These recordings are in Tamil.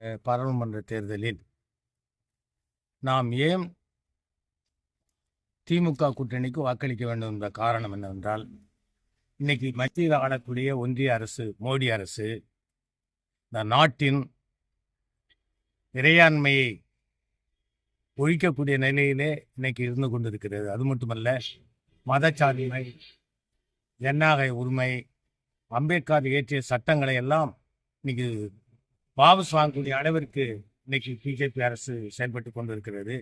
பாராளுமன்ற தேர்தலில் நாம் ஏன் திமுக கூட்டணிக்கு வாக்களிக்க வேண்டும் என்ற காரணம் என்னவென்றால் இன்னைக்கு மத்தியில் ஆளக்கூடிய ஒன்றிய அரசு மோடி அரசு இந்த நாட்டின் இறையாண்மையை ஒழிக்கக்கூடிய நிலையிலே இன்னைக்கு இருந்து கொண்டிருக்கிறது. அது மட்டுமல்ல மதச்சார்பின்மை ஜனநாயக உரிமை அம்பேத்கர் இயற்றிய சட்டங்களை எல்லாம் இன்னைக்கு வாபஸ் வாங்கக்கூடிய அளவிற்கு இன்னைக்கு பிஜேபி அரசு செயல்பட்டு கொண்டிருக்கிறது.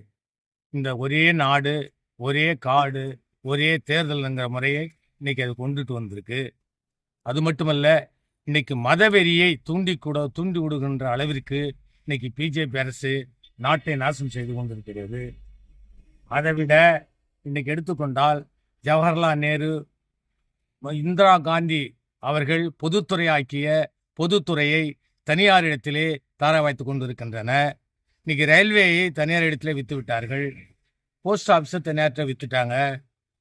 இந்த ஒரே நாடு ஒரே காடு ஒரே தேர்தல்ங்கிற முறையை இன்னைக்கு அது கொண்டுட்டு வந்திருக்கு. அது மட்டுமல்ல இன்னைக்கு மதவெறியை தூண்டி கூட தூண்டி விடுகின்ற அளவிற்கு இன்னைக்கு பிஜேபி அரசு நாட்டை நாசம் செய்து கொண்டிருக்கிறது. அதை விட இன்னைக்கு எடுத்துக்கொண்டால் ஜவஹர்லால் நேரு இந்திரா காந்தி அவர்கள் பொதுத்துறையாக்கிய பொதுத்துறையை தனியார் இடத்திலே தார கொண்டிருக்கின்றன. இன்னைக்கு ரயில்வேயை தனியார் இடத்திலே வித்து விட்டார்கள். போஸ்ட் ஆஃபீஸை தனியாற்ற வித்துட்டாங்க.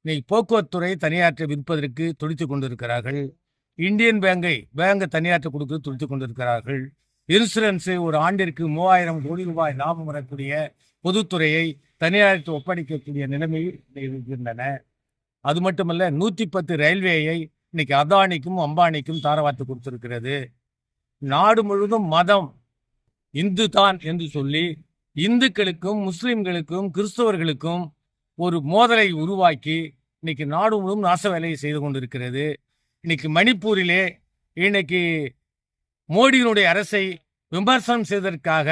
இன்னைக்கு போக்குவரத்துறை தனியாற்ற விற்பதற்கு துடித்து கொண்டிருக்கிறார்கள். இந்தியன் பேங்கை பேங்கை தனியாற்ற கொடுக்க துடித்து கொண்டிருக்கிறார்கள். இன்சூரன்ஸு ஒரு ஆண்டிற்கு மூவாயிரம் கோடி ரூபாய் லாபம் வரக்கூடிய பொதுத்துறையை தனியாருக்கு ஒப்படைக்கக்கூடிய நிலைமையில் இருக்கின்றன. அது மட்டுமல்ல நூற்றி பத்து ரயில்வேயை இன்னைக்கு அதானிக்கும் அம்பானிக்கும் தாரவாத்து கொடுத்திருக்கிறது. நாடு முழுவதும் மதம். இந்து தான் என்று சொல்லி இந்துக்களுக்கும் முஸ்லிம்களுக்கும் கிறிஸ்தவர்களுக்கும் ஒரு மோதலை உருவாக்கி இன்னைக்கு நாடு முழுவதும் நாச வேலையை செய்து கொண்டிருக்கிறது. இன்னைக்கு மணிப்பூரிலே இன்னைக்கு மோடியினுடைய அரசை விமர்சனம் செய்வதற்காக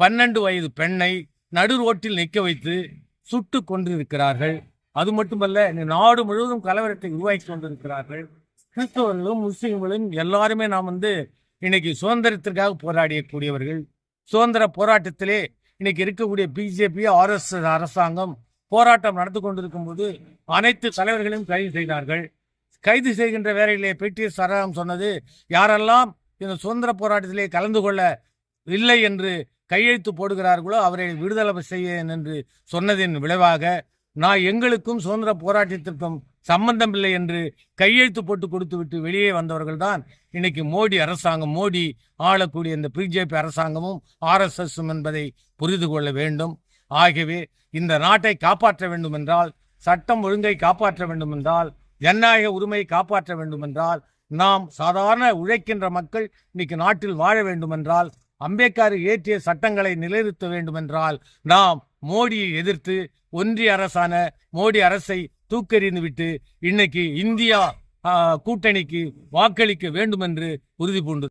பன்னெண்டு வயது பெண்ணை நடு ரோட்டில் நிற்க வைத்து சுட்டு கொண்டிருக்கிறார்கள் அது மட்டுமல்ல நாடு முழுவதும் கலவரத்தை உருவாக்கி கொண்டிருக்கிறார்கள். கிறிஸ்தவர்களும் முஸ்லீம்களும் எல்லாருமே நாம் வந்து இன்னைக்கு சுதந்திரத்திற்காக போராடியக்கூடியவர்கள் சுதந்திர போராட்டத்திலே இன்னைக்கு இருக்கக்கூடிய பிஜேபி ஆர்எஸ்எஸ் அரசாங்கம் போராட்டம் நடந்து கொண்டிருக்கும் போது அனைத்து தலைவர்களையும் கைது செய்தார்கள். கைது செய்கின்ற வேலையிலே பெட்டிய சரகம் சொன்னது யாரெல்லாம் இந்த சுதந்திர போராட்டத்திலே கலந்து கொள்ள இல்லை என்று கையெழுத்து போடுகிறார்களோ அவரை விடுதலை செய்ய என்று சொன்னதின் விளைவாக நான் எங்களுக்கும் சுதந்திர போராட்டத்திற்கும் சம்பந்தம் இல்லை என்று கையெழுத்து போட்டு கொடுத்து விட்டு வெளியே வந்தவர்கள் தான் இன்னைக்கு மோடி அரசாங்கம். மோடி ஆளக்கூடிய இந்த பிஜேபி அரசாங்கமும் ஆர்எஸ்எஸும் என்பதை புரிந்து கொள்ள வேண்டும். ஆகவே இந்த நாட்டை காப்பாற்ற வேண்டும் என்றால் சட்டம் ஒழுங்கை காப்பாற்ற வேண்டும் என்றால் ஜனநாயக உரிமையை காப்பாற்ற வேண்டும் என்றால் நாம் சாதாரண உழைக்கின்ற மக்கள் இன்னைக்கு நாட்டில் வாழ வேண்டும் என்றால் அம்பேத்கர் இயற்றிய சட்டங்களை நிலைநிறுத்த வேண்டும் என்றால் நாம் மோடியை எதிர்த்து ஒன்றிய அரசான மோடி அரசை தூக்கெறிந்து விட்டு இன்னைக்கு இந்தியா கூட்டணிக்கு வாக்களிக்க வேண்டும் என்று உறுதி பூண்டு